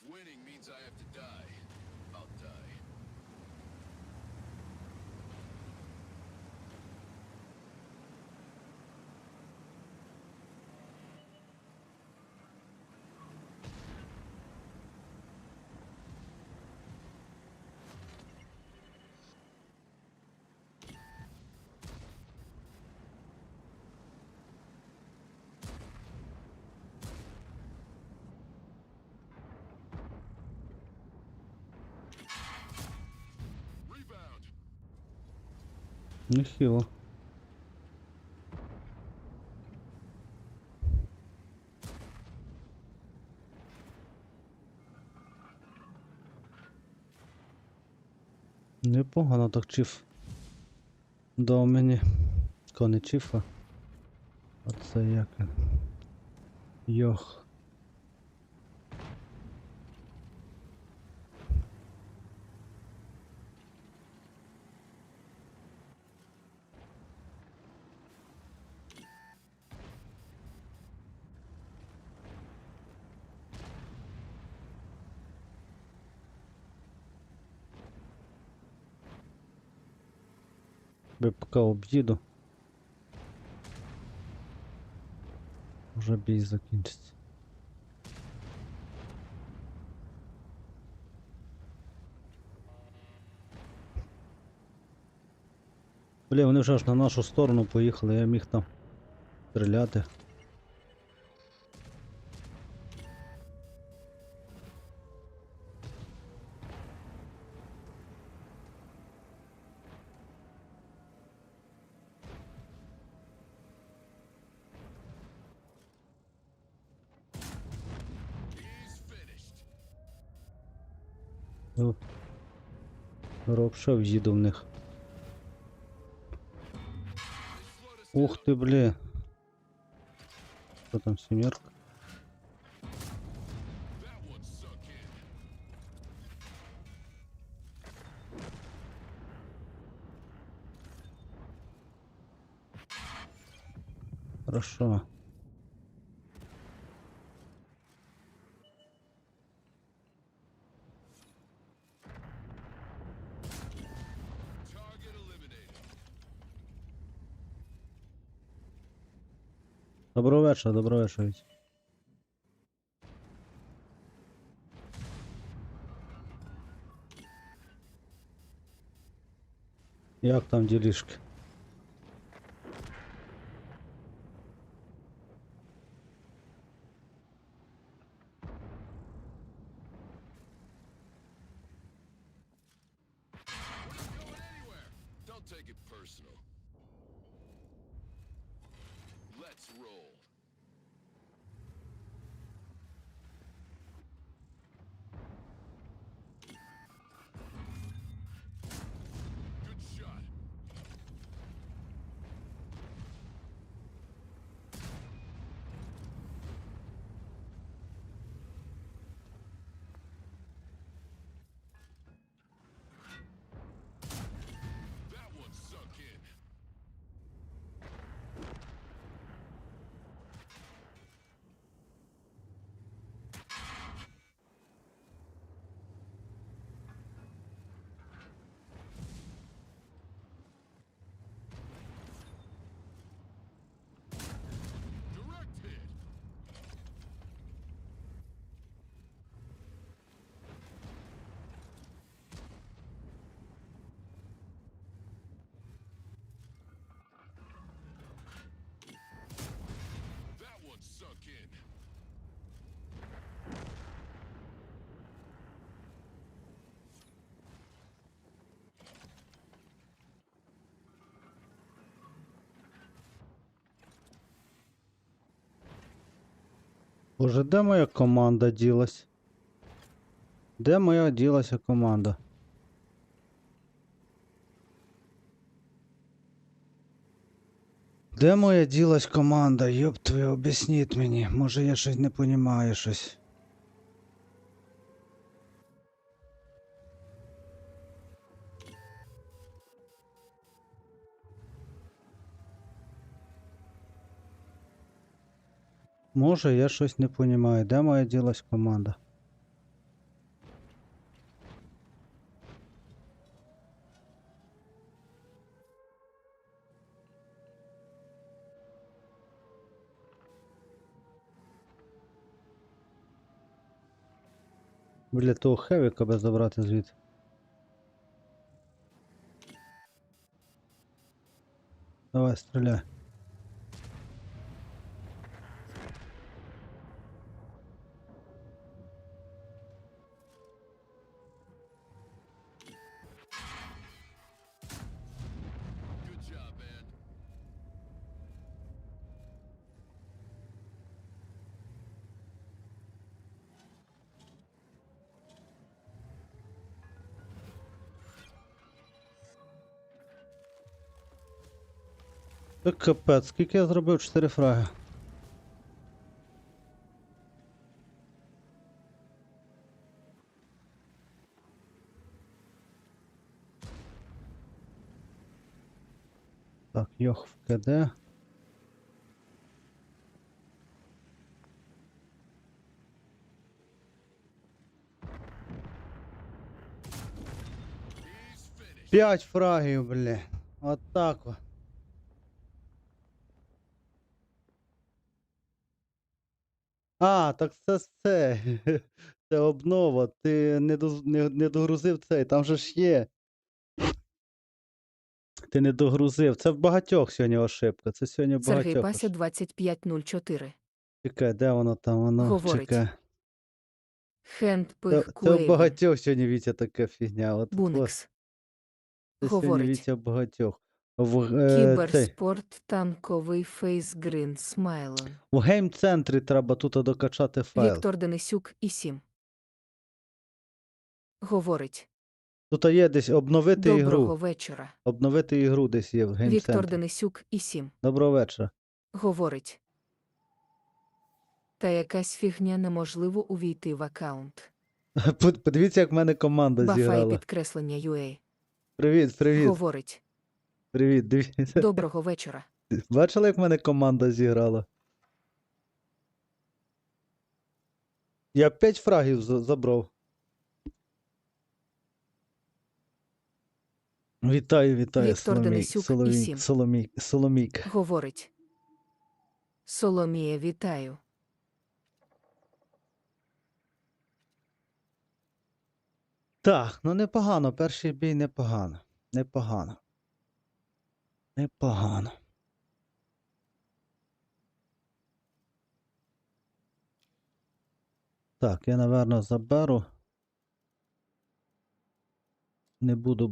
If winning means I have to die, Нехило. Непогано так чиф дав мені. Ко не чифа. А це як. Йох. Би поки об'їду. Вже бій закінчиться. Бля, вони вже аж на нашу сторону поїхали, я міг там стріляти. Ну, Роб, що. Ух ты, бля. Что там семерка? Хорошо. Доброго вечора, доброго вечора. Віть. Як там ділішки? We're not going anywhere. Don't take it personal. Roll. Боже, де моя команда ділась? Де моя ділася команда? Де моя ділась команда? Йоп твою, об'ясніть мені. Може я щось не понімаю щось. Может я что-то не понимаю, Де моя делась команда? Біля того хевіка би забрати звідти. Давай, стреляй. Та капець, скільки я зробив? 4 фраги. Так, йох в КД. П'ять фрагів, бля. От. А, так це це. Це обнова. Ти не, доз- не, не догрузив цей, там же ж є. Ти не догрузив. Це в багатьох сьогодні ошибка. Це сьогодні в Сергій багатьох. Пася ошибка. 2504. Чекай, де воно там? Воно Говорить. чекай. Це, пих це в багатьох сьогодні Вітя така фігня. От, от, Буникс. це сьогодні говорить. Вітя в багатьох. В, е, цей, Кіберспорт танковий фейсгрин Смайлон. в гейм-центрі треба тут докачати файл. Віктор Денисюк і 7. Говорить. Тут є десь обновити Доброго ігру. вечора. Обновити ігру десь є в Віктор гейм-центрі. Денисюк і 7. Доброго вечора. Говорить. Та якась фігня неможливо увійти в аккаунт. Под- Подивіться, як в мене команда Бафай зіграла. підкреслення UA. Привіт, привіт, Говорить. Привіт. Дивіться. Доброго вечора. Бачили, як в мене команда зіграла? Я 5 фрагів за- забрав. Вітаю, вітаю, Віктор Соломій, Денисюк Соломій. Соломій, Соломійк. Говорить. Соломія, вітаю. Так, ну непогано, перший бій непогано. Непогано. Непогано. Так, я, напевно, заберу. Не буду